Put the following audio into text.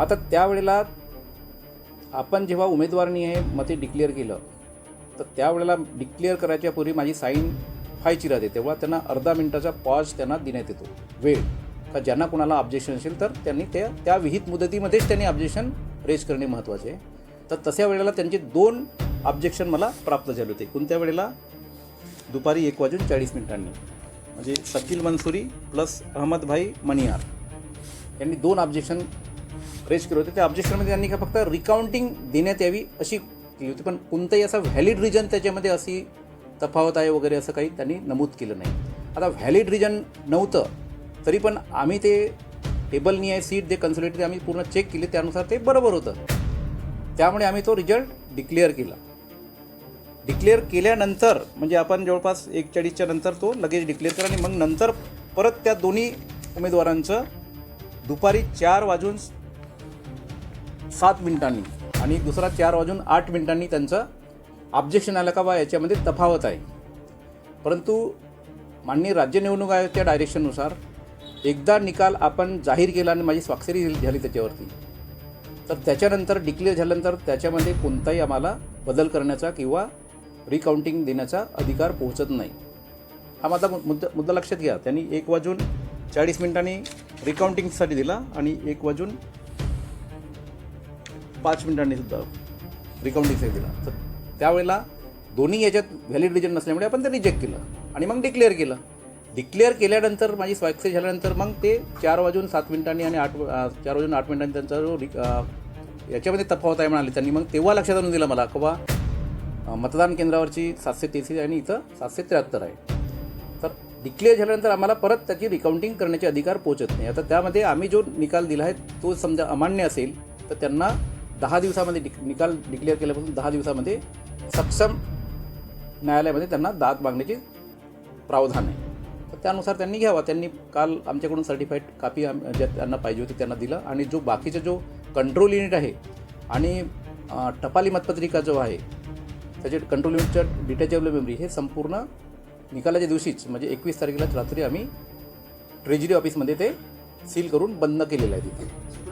आता त्यावेळेला आपण जेव्हा उमेदवारनी हे मते डिक्लेअर केलं तर त्यावेळेला डिक्लेअर करायच्या पूर्वी माझी साईन व्हायची राहते. तेव्हा त्यांना अर्धा मिनिटाचा पॉज त्यांना देण्यात येतो. वेळ. का ज्यांना कोणाला ऑब्जेक्शन असेल तर त्यांनी त्या त्या विहित मुदतीमध्येच त्यांनी ऑब्जेक्शन रेज करणे महत्त्वाचे आहे तर तशा वेळेला त्यांचे दोन ऑब्जेक्शन मला प्राप्त झाले होते. कोणत्या वेळेला? दुपारी एक वाजून चाळीस मिनिटांनी. म्हणजे सकील मंसुरी प्लस अहमदभाई मनियार. यांनी दोन ऑब्जेक्शन रेज केलं होते. त्या ऑब्जेक्शनमध्ये त्यांनी का फक्त रिकाउंटिंग देण्यात यावी अशी केली होती. पण कोणतंही असं व्हॅलिड रिजन त्याच्यामध्ये अशी तफावत आहे वगैरे असं काही त्यांनी नमूद केलं नाही. आता व्हॅलिड रिजन नव्हतं तरी पण आम्ही ते टेबलनी आहे सीट जे कन्सल्टेट ते आम्ही पूर्ण चेक केले. त्यानुसार ते बरोबर होतं. त्यामुळे आम्ही तो रिझल्ट डिक्लेअर केला. डिक्लेअर केल्यानंतर म्हणजे आपण जवळपास एकचाळीसच्या नंतर तो लगेच डिक्लेअर करा आणि मग नंतर परत त्या दोन्ही उमेदवारांचं दुपारी चार वाजून सात मिनिटांनी आणि दुसरा चार वाजून आठ मिनिटांनी त्यांचं ऑब्जेक्शन आलं का बा याच्यामध्ये तफावत आहे. परंतु माननीय राज्य निवडणूक आयोगाच्या डायरेक्शननुसार एकदा निकाल आपण जाहीर केला आणि माझी स्वाक्षरी झाली त्याच्यावरती तर त्याच्यानंतर डिक्लेअर झाल्यानंतर त्याच्यामध्ये कोणताही आम्हाला बदल करण्याचा किंवा रिकाउंटिंग देण्याचा अधिकार पोहोचत नाही. हा माझा मुद्दा मुद्दा लक्षात घ्या. त्यांनी एक वाजून चाळीस मिनिटांनी रिकाउंटिंगसाठी दिला आणि एक वाजून पाच मिनिटांनी सुद्धा रिकाउंटिंगसाठी दिला तर त्यावेळेला दोन्ही याच्यात व्हॅलिड रिजन नसल्यामुळे आपण ते रिजेक्ट केलं आणि मग डिक्लेअर केलं. डिक्लेअर केल्यानंतर माझी स्वाक्षरी झाल्यानंतर मग ते चार वाजून सात मिनिटांनी आणि आठ चार वाजून आठ मिनिटांनी त्यांचा जो याच्यामध्ये तफावत आहे म्हणाले त्यांनी मग तेव्हा लक्षात आणून दिलं मला किंवा मतदान केंद्रावरची सातशे तेहतीस आणि इथं सातशे त्र्याहत्तर आहे. तर डिक्लेअर झाल्यानंतर आम्हाला परत त्याची रिकाउंटिंग करण्याचे अधिकार पोहोचत नाही. आता त्यामध्ये आम्ही जो निकाल दिला आहे तो समजा अमान्य असेल तर त्यांना दहा दिवसामध्ये डिक निकाल डिक्लेअर केल्यापासून दहा दिवसामध्ये सक्षम न्यायालयामध्ये त्यांना दाद मागण्याचे प्रावधान आहे. तर त्यानुसार त्यांनी घ्यावा. त्यांनी काल आमच्याकडून सर्टिफाईड कापी आम- ज्या त्यांना पाहिजे होती त्यांना दिलं. आणि जो बाकीचा जो कंट्रोल युनिट आहे आणि टपाली मतपत्रिका जो आहे त्याचे कंट्रोल युनिटच्या डिटॅचेबल मेमरी हे संपूर्ण निकालाच्या दिवशीच म्हणजे एकवीस तारखेलाच रात्री आम्ही ट्रेजरी ऑफिसमध्ये ते सील करून बंद केलेलं आहे तिथे.